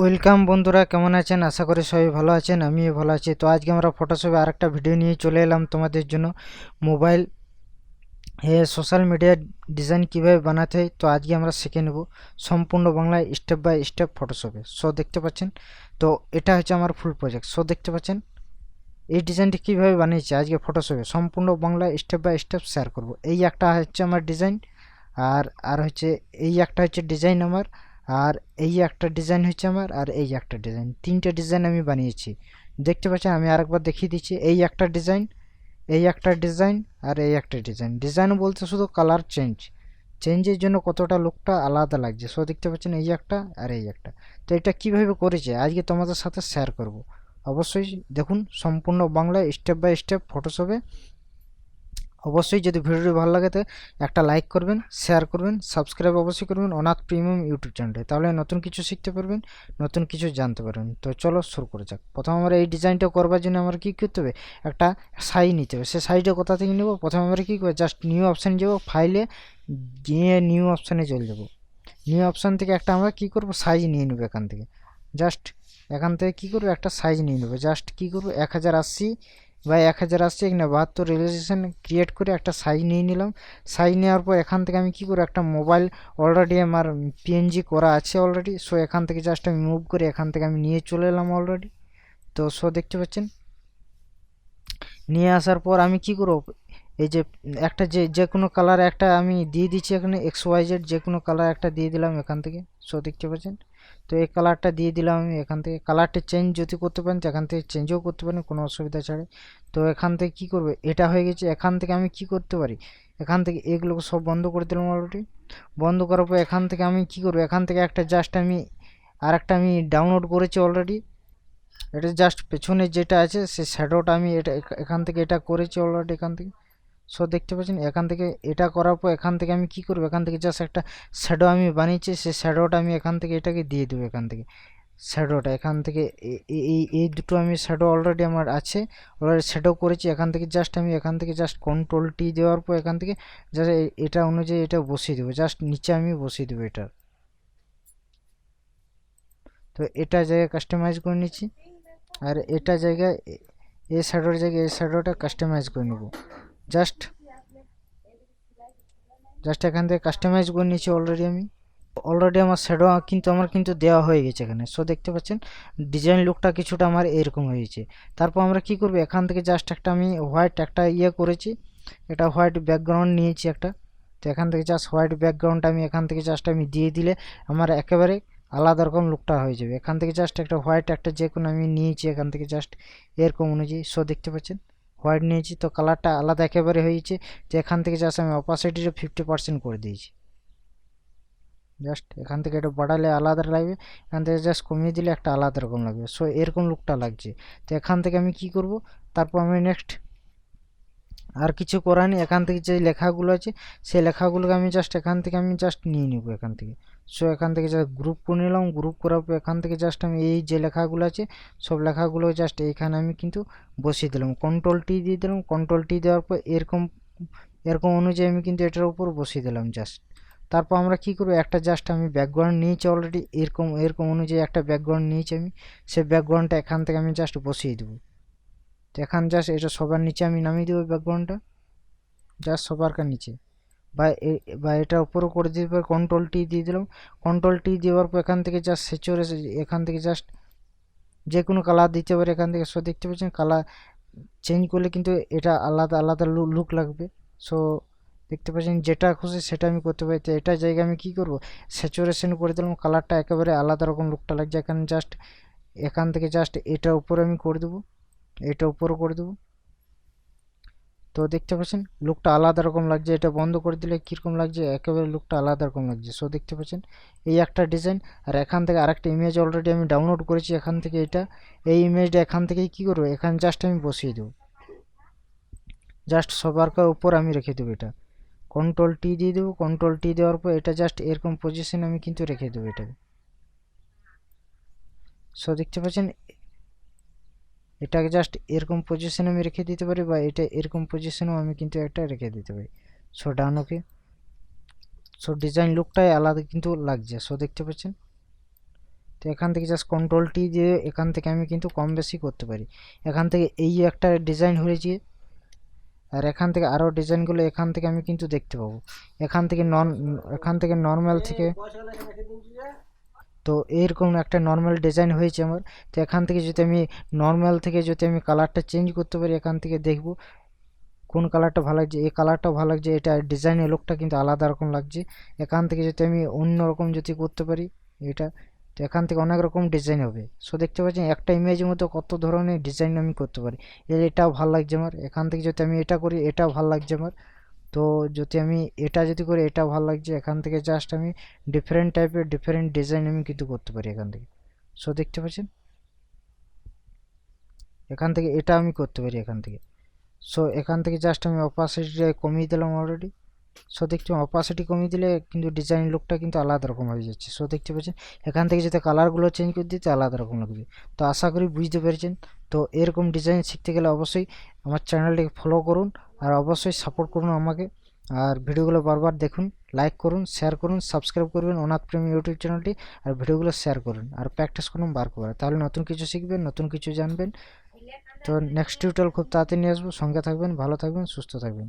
Welcome বন্ধুরা, কেমন আছেন? আশা করি সবাই ভালো আছেন, আমিও ভালো আছি। তো আজকে আমরা ফটোশপে আরেকটা ভিডিও নিয়ে চলে এলাম তোমাদের জন্য। মোবাইল এ সোশ্যাল মিডিয়া ডিজাইন কীভাবে বানাতে হয়, তো আজকে আমরা শিখে নেব সম্পূর্ণ বাংলায় স্টেপ বাই স্টেপ ফটোশপে সো দেখতে পাচ্ছেন? তো এটা হচ্ছে আমার ফুল প্রজেক্ট সো দেখতে পাচ্ছেন? এই ডিজাইনটি কীভাবে বানিয়েছি আজকে ফটোশপে সম্পূর্ণ বাংলায় স্টেপ বাই স্টেপ শেয়ার করব। এই একটা হচ্ছে আমার ডিজাইন আর আর হচ্ছে এই একটা হচ্ছে ডিজাইন আমার। আর এই একটা ডিজাইন হচ্ছে আমার, আর এই একটা ডিজাইন। তিনটে ডিজাইন আমি বানিয়েছি। দেখতে পাচ্ছেন, আমি আরেকবার দেখিয়ে দিচ্ছি। এই একটা ডিজাইন, এই একটা ডিজাইন, আর এই একটা ডিজাইন। ডিজাইন বলতে শুধু কালার চেঞ্জ। চেঞ্জের জন্য কতটা লুকটা আলাদা লাগছে। সো, দেখতে পাচ্ছেন, এই একটা আর এই একটা। তো এটা কীভাবে করেছে? আজকে তোমাদের সাথে শেয়ার করব। অবশ্যই দেখুন, সম্পূর্ণ বাংলায় স্টেপ বাই স্টেপ ফটোশপে অবশ্যই যদি ভিডিওটি ভালো লাগে তো একটা লাইক করবেন শেয়ার করবেন সাবস্ক্রাইব অবশ্যই করবেন অনাথ প্রিমিয়াম ইউটিউব চ্যানেলে তাহলে নতুন কিছু শিখতে পারবেন, নতুন কিছু জানতে পারবেন। তো চলো শুরু করে যাক। প্রথমে আমরা এই ডিজাইনটা করবার জন্য আমরা কী করতে হবে? একটা সাই নিতে হবে। সে সাইডে কোথা থেকে নেব? প্রথমে আমরা কী করব? জাস্ট নিউ অপশান যাব ফাইলে গিয়ে নিউ অপশানে চলে যাব। নিউ অপশান থেকে একটা আমরা কী করব? সাইজ নিয়ে নেব এখান থেকে। জাস্ট এখান থেকে কী করব? একটা সাইজ নিয়ে নেব। জাস্ট কী করব? এক হাজার আশি বা এক হাজার আশি এখানে বাহাত্তর রেজিস্ট্রেশন ক্রিয়েট করে একটা সাইজ নিয়ে নিলাম। সাইজ নেওয়ার পর এখান থেকে আমি কি করব, একটা মোবাইল অলরেডি আমার পিএনজি করা আছে অলরেডি সো এখান থেকে জাস্ট আমি মুভ করে এখান থেকে আমি নিয়ে চলে এলাম অলরেডি তো সো দেখতে পাচ্ছেন? নিয়ে আসার পর আমি কি করব এই যে, একটা যে যে কোনো কালার একটা আমি দিয়ে দিচ্ছি এখানে এক্স ওয়াই জেড যে কোনো কালার একটা দিয়ে দিলাম এখান থেকে সো দেখতে পাচ্ছেন? তো এই কালারটা দিয়ে দিলাম আমি এখান থেকে। কালারটা চেঞ্জ যদি করতে পারেন এখান থেকে চেঞ্জও করতে পারেন, কোনো অসুবিধা ছাড়াই। তো এখান থেকে কি করবে? এটা হয়ে গেছে, এখান থেকে আমি কি করতে পারি? এখান থেকে এগুলোকে সব বন্ধ করে দিলাম অলরেডি বন্ধ করার পর এখান থেকে আমি কি করব? এখান থেকে একটা জাস্ট আমি আর একটা আমি ডাউনলোড করেছি অলরেডি এটা জাস্ট পেছনে যেটা আছে, সে শ্যাডোটা আমি এটা এখান থেকে এটা করেছি অলরেডি এখান থেকে। সো দেখতে পাচ্ছেন, এখান থেকে এটা করার পর এখান থেকে আমি কি করব? এখান থেকে জাস্ট একটা শ্যাডো আমি বানিয়েছি, সেই শ্যাডোটা আমি এখান থেকে এটাকে দিয়ে দেবো এখান থেকে। শ্যাডোটা এখান থেকে এই এই দুটো আমি শ্যাডো অলরেডি আমার আছে। অলরেডি শ্যাডো করেছি, এখান থেকে জাস্ট আমি এখান থেকে জাস্ট কন্ট্রোল টি দেওয়ার পর এখান থেকে জাস্ট এটা অনুযায়ী এটা বসিয়ে দেবো। জাস্ট নিচে আমি বসিয়ে দেবো এটা। তো এটা জায়গায় কাস্টমাইজ করে নিচ্ছি। আর এটা জায়গায় এই শ্যাডোর জায়গায় এই শ্যাডোটা কাস্টমাইজ করে নেব। জাস্ট জাস্ট এখান থেকে কাস্টমাইজ করে নিয়েছি অলরেডি আমি। অলরেডি আমার শ্যাডো কিন্তু আমার কিন্তু দেওয়া হয়ে গেছে এখানে। সো দেখতে পাচ্ছেন ডিজাইন লুকটা কিছুটা আমার এরকম হয়েছে তারপর আমরা কি করব? এখান থেকে জাস্ট একটা আমি হোয়াইট একটা ইয়ে করেছি। এটা হোয়াইট ব্যাকগ্রাউন্ড নিয়েছি একটা। তো এখান থেকে জাস্ট হোয়াইট ব্যাকগ্রাউন্ডটা আমি এখান থেকে জাস্ট আমি দিয়ে দিলে আমার একেবারে আলাদা রকম লুকটা হয়ে যাবে। এখান থেকে জাস্ট একটা হোয়াইট একটা যে কোনো আমি নিয়েছি এখান থেকে জাস্ট এরকম অনুযায়ী। শো দেখতে পাচ্ছেন হোয়াইট নিয়েছি। তো কালারটা আলাদা একেবারে হয়েছে যে এখান থেকে জাস্ট আমি অপাসিটিটা ফিফটি পার্সেন্ট করে দিয়েছি। জাস্ট এখান থেকে এটা বাড়ালে আলাদা লাগবে, এখান থেকে জাস্ট কমিয়ে দিলে একটা আলাদা রকম লাগবে। সো এরকম লুকটা লাগছে। তো এখান থেকে আমি কি করব? তারপর আমি নেক্সট আর কিছু করার নেই, এখান থেকে যে লেখাগুলো আছে, সেই লেখাগুলোকে আমি জাস্ট এখান থেকে আমি জাস্ট নিয়ে নেব এখান থেকে। সো এখান থেকে জাস্ট গ্রুপ করে নিলাম গ্রুপ করার পর এখান থেকে জাস্ট আমি এই যে লেখাগুলো আছে, সব লেখাগুলো জাস্ট এইখানে আমি কিন্তু বসিয়ে দিলাম। কন্ট্রোল টি দিয়ে দিলাম। কন্ট্রোল টি দেওয়ার পর এরকম এরকম অনুযায়ী আমি কিন্তু এটার উপর বসিয়ে দিলাম জাস্ট তারপর আমরা কি করব? একটা জাস্ট আমি ব্যাকগ্রাউন্ড নিয়েছি অলরেডি এরকম এরকম অনুযায়ী একটা ব্যাকগ্রাউন্ড নিয়েছি আমি, সেই ব্যাকগ্রাউন্ডটা এখান থেকে আমি জাস্ট বসিয়ে দেবো। তো এখান জাস্ট এটা সবার নিচে আমি নামিয়ে দেবো ব্যাকগ্রাউন্ডটা জাস্ট সবার সবারকার নিচে। বা বা এটা উপরও করে দিতে পারে কন্ট্রোল টি দিয়ে দিলাম। কন্ট্রোল টি দেওয়ার পর এখান থেকে জাস্ট সেচরে এখান থেকে জাস্ট যে কোনো কালার দিতে পারে, এখান থেকে সো দেখতে পাচ্ছেন কালার চেঞ্জ করলে কিন্তু এটা আলাদা আলাদা লুক লাগবে। সো দেখতে পাচ্ছেন, যেটা খুশি সেটা আমি করতে পারি। তো এটা জায়গায় আমি কী করব? স্যাচুরেশন করে দিলাম কালারটা একেবারে আলাদা রকম লুকটা লাগছে। এখানে জাস্ট এখান থেকে জাস্ট এটা উপরে আমি করে দেবো। এটা উপরও করে দেবো। তো দেখতে পাচ্ছেন লুকটা আলাদা রকম লাগছে। এটা বন্ধ করে দিলে কীরকম লাগছে? একেবারে লুকটা আলাদা রকম লাগছে। সো দেখতে পাচ্ছেন, এই একটা ডিজাইন আর এখান থেকে আরেকটা ইমেজ অলরেডি আমি ডাউনলোড করেছি এখান থেকে এটা। এই ইমেজটা এখান থেকেই কী করব? এখানে জাস্ট আমি বসিয়ে দেবো। জাস্ট সবারকার উপর আমি রেখে দেবো এটা। কন্ট্রোল টি দিয়ে দেবো। কন্ট্রোল টি দেওয়ার পর এটা জাস্ট এরকম পজিশন আমি কিন্তু রেখে দেবো এটাকে। সো দেখতে পাচ্ছেন এটাকে জাস্ট এরকম পজিশনে আমি রেখে দিতে পারি বা এটা এরকম পজিশনেও আমি কিন্তু একটা রেখে দিতে পারি। So done okay so design লুকটাই আলাদা কিন্তু লাগছে। সো দেখতে পাচ্ছেন? তো এখান থেকে জাস্ট কন্ট্রোল টি দিয়ে এখান থেকে আমি কিন্তু কম বেশি করতে পারি। এখান থেকে এই একটা ডিজাইন হয়েছে। আর এখান থেকে আরও ডিজাইনগুলো এখান থেকে আমি কিন্তু দেখতে পাবো। এখান থেকে নন এখান থেকে নর্মাল থেকে তো এইরকম একটা নর্মাল ডিজাইন হয়েছে আমার। তো এখান থেকে যদি আমি নর্মাল থেকে যদি আমি কালারটা চেঞ্জ করতে পারি, এখান থেকে দেখব কোন কালারটা ভালো লাগছে। এই কালারটাও ভালো লাগছে, এটা ডিজাইনের লোকটা কিন্তু আলাদা রকম লাগছে। এখান থেকে যদি আমি অন্য রকম যদি করতে পারি, এটা তো এখান থেকে অনেক রকম ডিজাইন হবে। সো দেখতে পাচ্ছেন একটা ইমেজের মধ্যে কত ধরনের ডিজাইন আমি করতে পারি। এটাও ভালো লাগছে আমার। এখান থেকে যদি আমি এটা করি, এটাও ভালো লাগছে আমার। তো যদি আমি এটা যদি করি, এটা ভালো লাগছে, এখান থেকে জাস্ট আমি ডিফারেন্ট টাইপের ডিফারেন্ট ডিজাইন আমি কিন্তু করতে পারি এখান থেকে। সো দেখতে পাচ্ছেন? এখান থেকে এটা আমি করতে পারি এখান থেকে। সো এখান থেকে জাস্ট আমি অপাসিটিটা কমিয়ে দিলাম অলরেডি সো দেখতে অপাসিটি কমিয়ে দিলে কিন্তু ডিজাইন লুকটা কিন্তু আলাদা রকম হয়ে যাচ্ছে। সো দেখতে পাচ্ছেন, এখান থেকে যদি কালারগুলো চেঞ্জ করে দিতে আলাদা রকম লাগবে। তো আশা করি বুঝতে পেরেছেন। তো এরকম ডিজাইন শিখতে গেলে অবশ্যই আমার চ্যানেলটিকে ফলো করুন। আর অবশ্যই সাপোর্ট করুন আমাকে। আর ভিডিওগুলো বারবার দেখুন লাইক করুন শেয়ার করুন সাবস্ক্রাইব করবেন অনাথ প্রেম ইউটিউব চ্যানেলটি, আর ভিডিওগুলো শেয়ার করুন আর প্র্যাকটিস করুন, বার করে তাহলে নতুন কিছু শিখবেন, নতুন কিছু জানবেন। তো নেক্সট টিউটোরিয়াল খুব তাড়াতাড়ি নিয়ে আসব। সঙ্গে থাকবেন, ভালো থাকবেন, সুস্থ থাকবেন।